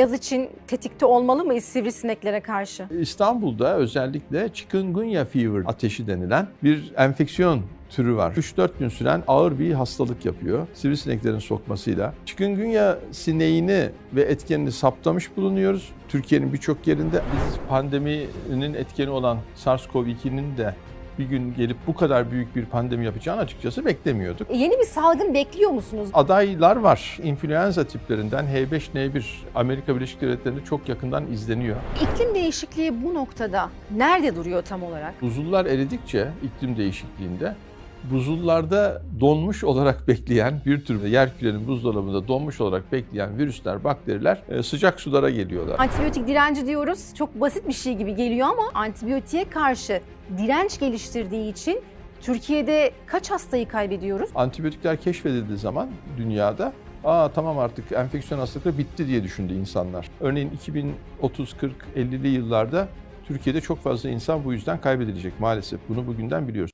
Yaz için tetikte olmalı mıyız sivrisineklere karşı? İstanbul'da özellikle chikungunya fever ateşi denilen bir enfeksiyon türü var. 3-4 gün süren ağır bir hastalık yapıyor sivrisineklerin sokmasıyla. Chikungunya sineğini ve etkenini saptamış bulunuyoruz. Türkiye'nin birçok yerinde biz pandeminin etkeni olan SARS-CoV-2'nin de bir gün gelip bu kadar büyük bir pandemi yapacağını açıkçası beklemiyorduk. E, Yeni bir salgın bekliyor musunuz? Adaylar var. İnfluenza tiplerinden H5N1 Amerika Birleşik Devletleri'nde çok yakından izleniyor. İklim değişikliği bu noktada nerede duruyor tam olarak? Buzullar eridikçe iklim değişikliğinde buzullarda donmuş olarak bekleyen bir tür yer kürenin buzdolabında donmuş olarak bekleyen virüsler, bakteriler e, sıcak sulara geliyorlar. Antibiyotik direnci diyoruz. Çok basit bir şey gibi geliyor ama antibiyotiğe karşı direnç geliştirdiği için Türkiye'de kaç hastayı kaybediyoruz? Antibiyotikler keşfedildiği zaman dünyada Aa tamam artık enfeksiyon hastalıkları bitti diye düşündü insanlar. Örneğin 2030, 40, 50'li yıllarda Türkiye'de çok fazla insan bu yüzden kaybedilecek maalesef. Bunu bugünden biliyoruz.